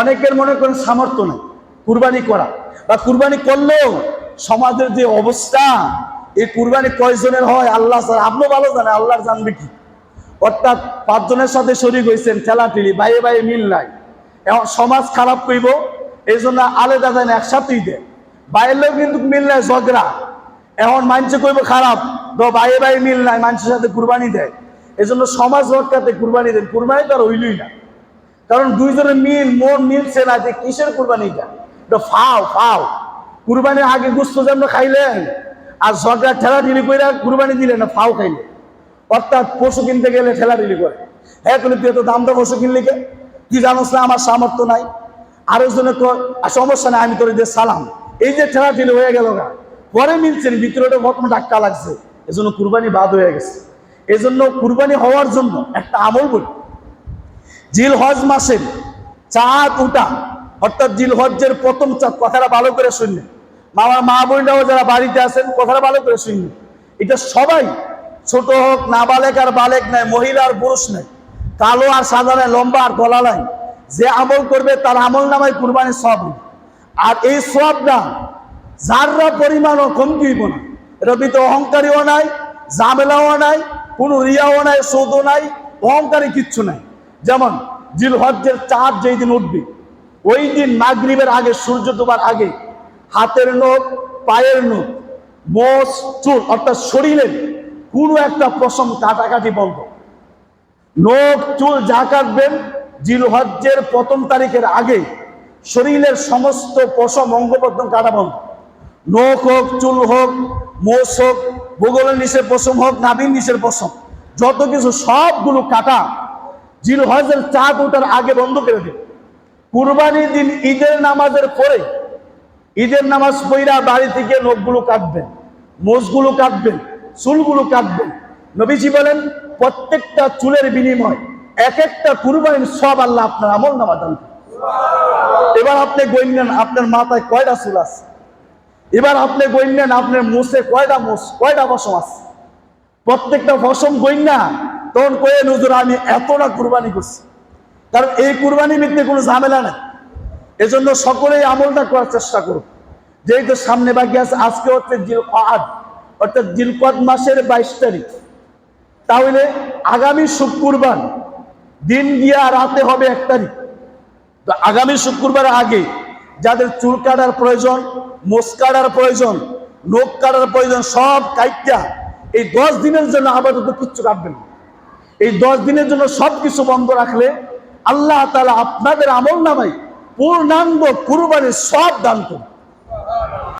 অনেকের মনে করেন সামর্থ্য নেই, কুরবানি করা। বা কুরবানি করলেও সমাজের যে অবস্থা, এই কুরবানি কয়জনের হয়? আল্লাহ স্যার আপনিও ভালো জানে আল্লাহর জানবে কি? অর্থাৎ পাঁচজনের সাথে শরিক হয়েছেন, ঠেলাঠেলি বাইরে বাইরে মিল নাই। এখন সমাজ খারাপ কইব এই জন্য আলাদা দেন একসাথেই দেয়। বাইরেও কিন্তু মিল নাই ঝগড়া। এখন মানুষে কইব খারাপ তো বাইরে বাইরে মিল নাই মানুষের সাথে কুরবানি দেয়। এই জন্য সমাজ রক্ষাতে কুরবানি দেন। কুরবানি তো আর হইলই না। কারণ দুইজনের মিল মন মিলছে না যে কিসের কুরবানিটা এটা? ফাও ফাও। কুরবানির আগে গুস্ত যেন খাইলেন আর ঝগড়া ঠেলা ঠেলি করে কুরবানি দিলেন না ফাও খাইলেন। অর্থাৎ পশু কিনতে গেলে ঠেলা ঠেলি করে। হ্যাঁ কিন্তু তুই তো দাম দা পশু কিনলি কে? তুই জানোস না আমার সামর্থ্য নাই। আরও জনে কয়, আর সমস্যা নাই আমি তোর দিয়ে সালাম। এই যে ঠেলা ঠেলি হয়ে গেল না পরে মিলছেন ভিতরে বর্তমান ডাক্কা লাগছে। এজন্য কুরবানি বাদ হয়ে গেছে। এজন্য কুরবানি হওয়ার জন্য একটা আমল বলি জিল হজ মাসের চাঁদ উঠা, অর্থাৎ জিল হজ্জের প্রথম চাঁদ, কথাটা ভালো করে শুনলেন মামার মা বোনরাও যারা বাড়িতে আছেন, কথাটা ভালো করে শুনলেন এটা সবাই ছোট হোক না বালেক আর বালেক নাই, মহিলা আর পুরুষ নাই, কালো আর সাদা নাই, লম্বা আর গলা নাই। যে আমল করবে, তার আমল নামায় কুরবানি সব আর এই সবটা যাররা পরিমাণও কমতি হইব না এটা ভিতরে অহংকারীও নাই জামেলাও নাই, কোনো রিয়াও নাই, সৌদও নাই, অহংকারী কিচ্ছু নাই। যেমন জিল হজ্জের চাঁদ যেই দিন উঠবে, ওই দিন মাগরিবের আগে, সূর্য ডোবার আগে, হাতের নখ, পায়ের নখ, মোষ, চুল, অর্থাৎ শরীরের কোনো একটা পশম কাটাকাটি বন্ধ। নখ, চুল যা কাটবেন জিল হজ্জের প্রথম তারিখের আগে শরীরের সমস্ত পশম অঙ্গবদ্ধ কাটা বন্ধ। নখ হোক, চুল হোক, মোষ হোক, ভূগোলের নিচের পশম হোক, নাভির নিচের পশম, যত কিছু সবগুলো কাটা জিল হজের চাঁদ ওঠার আগে বন্ধ করে দিন কুরবানির দিন ঈদের নামাজের পরে, ঈদের নামাজ পইরা বাড়ি থেকে নখগুলো কাটবেন, মোষগুলো কাটবেন, চুলগুলো কাটবেন। নবীজি বলেন, প্রত্যেকটা চুলের বিনিময় এক একটা কুরবানির সব আল্লাহ আপনার আমল নামা দান এবার আপনি গণ্যেন আপনার মাথায় কয়টা চুল আছে? এবার আপনি গণ্যেন আপনার মোষে কয়টা মোষ, কয়টা পশম আছে? প্রত্যেকটা পশম গণ্যা তখন কয়ে নজর, আমি এতটা কুরবানি করছি। কারণ এই কুরবানি মিলতে কোনো ঝামেলা নেই। এজন্য সকলেই আমলটা করার চেষ্টা করুক। যেহেতু সামনে বাকি আছে, আজকে হচ্ছে জিলকাদ, অর্থাৎ জিলকদ মাসের বাইশ তারিখ। তাহলে আগামী শুক্রবার দিন গিয়া রাতে হবে এক তারিখ। তো আগামী শুক্রবার আগে যাদের চুল কাটার প্রয়োজন, মোষ কাটার প্রয়োজন, নখ কাটার প্রয়োজন, সব কাইটা এই দশ দিনের জন্য আপাতত কিচ্ছু কাটবেন না। এই দশ দিনের জন্য সব কিছু বন্ধ রাখলে আল্লাহ তালা আপনাদের আমল নামাই পূর্ণাঙ্গ কুরবানির সব দান করবে।